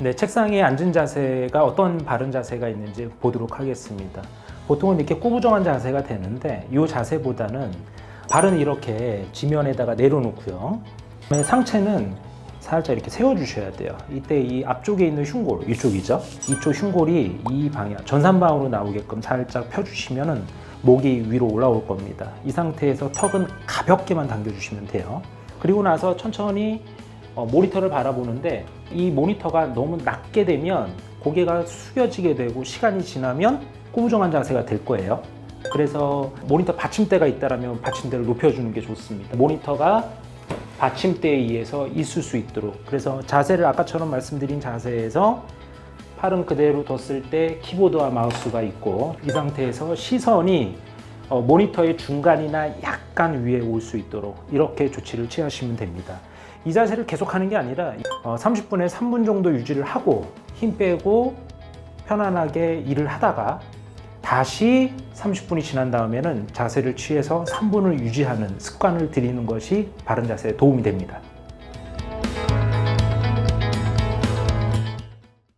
네, 책상에 앉은 자세가 어떤 바른 자세가 있는지 보도록 하겠습니다. 보통은 이렇게 꾸부정한 자세가 되는데 이 자세보다는 발은 이렇게 지면에다가 내려놓고요. 그다음에 상체는 살짝 이렇게 세워주셔야 돼요. 이때 이 앞쪽에 있는 흉골, 이쪽이죠. 이쪽 흉골이 이 방향, 전산방으로 나오게끔 살짝 펴주시면은 목이 위로 올라올 겁니다. 이 상태에서 턱은 가볍게만 당겨주시면 돼요. 그리고 나서 천천히 어, 모니터를 바라보는데 이 모니터가 너무 낮게 되면 고개가 숙여지게 되고 시간이 지나면 꾸부정한 자세가 될 거예요. 그래서 모니터 받침대가 있다라면 받침대를 높여주는 게 좋습니다. 모니터가 받침대에 의해서 있을 수 있도록 그래서 자세를 아까처럼 말씀드린 자세에서 팔은 그대로 뒀을 때 키보드와 마우스가 있고 이 상태에서 시선이 어, 모니터의 중간이나 약간 위에 올 수 있도록 이렇게 조치를 취하시면 됩니다. 이 자세를 계속하는 게 아니라 어, 30분에 3분 정도 유지를 하고 힘 빼고 편안하게 일을 하다가 다시 30분이 지난 다음에는 자세를 취해서 3분을 유지하는 습관을 들이는 것이 바른 자세에 도움이 됩니다.